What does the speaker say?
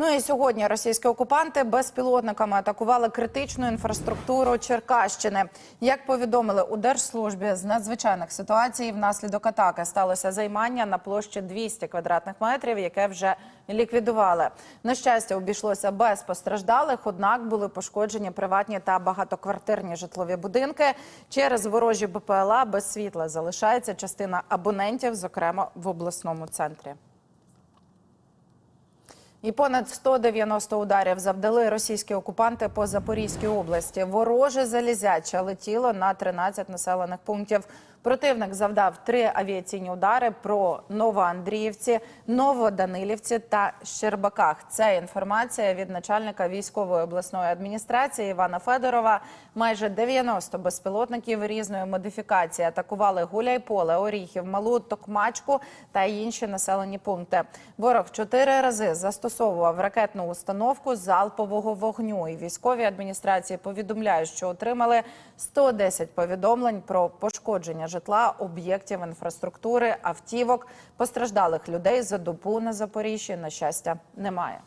Ну і сьогодні російські окупанти безпілотниками атакували критичну інфраструктуру Черкащини. Як повідомили у держслужбі з надзвичайних ситуацій, внаслідок атаки сталося займання на площі 200 квадратних метрів, яке вже ліквідували. На щастя, обійшлося без постраждалих однак були пошкоджені приватні та багатоквартирні житлові будинки. Через ворожі БПЛА без світла залишається частина абонентів, зокрема в обласному центрі. І понад 190 ударів завдали російські окупанти по Запорізькій області. Вороже залізяче летіло на 13 населених пунктів. Противник завдав три авіаційні удари про Новоандріївці, Новоданилівці та Щербаках. Це інформація від начальника військової обласної адміністрації Івана Федорова. Майже 90 безпілотників різної модифікації атакували Гуляйполе, Оріхів, Малу, Токмачку та інші населені пункти. Ворог чотири рази застосовував ракетну установку залпового вогню. І військові адміністрації повідомляють, що отримали 110 повідомлень про пошкодження житла, об'єктів інфраструктури, автівок. Постраждалих людей за добу на Запоріжжі, на щастя, немає.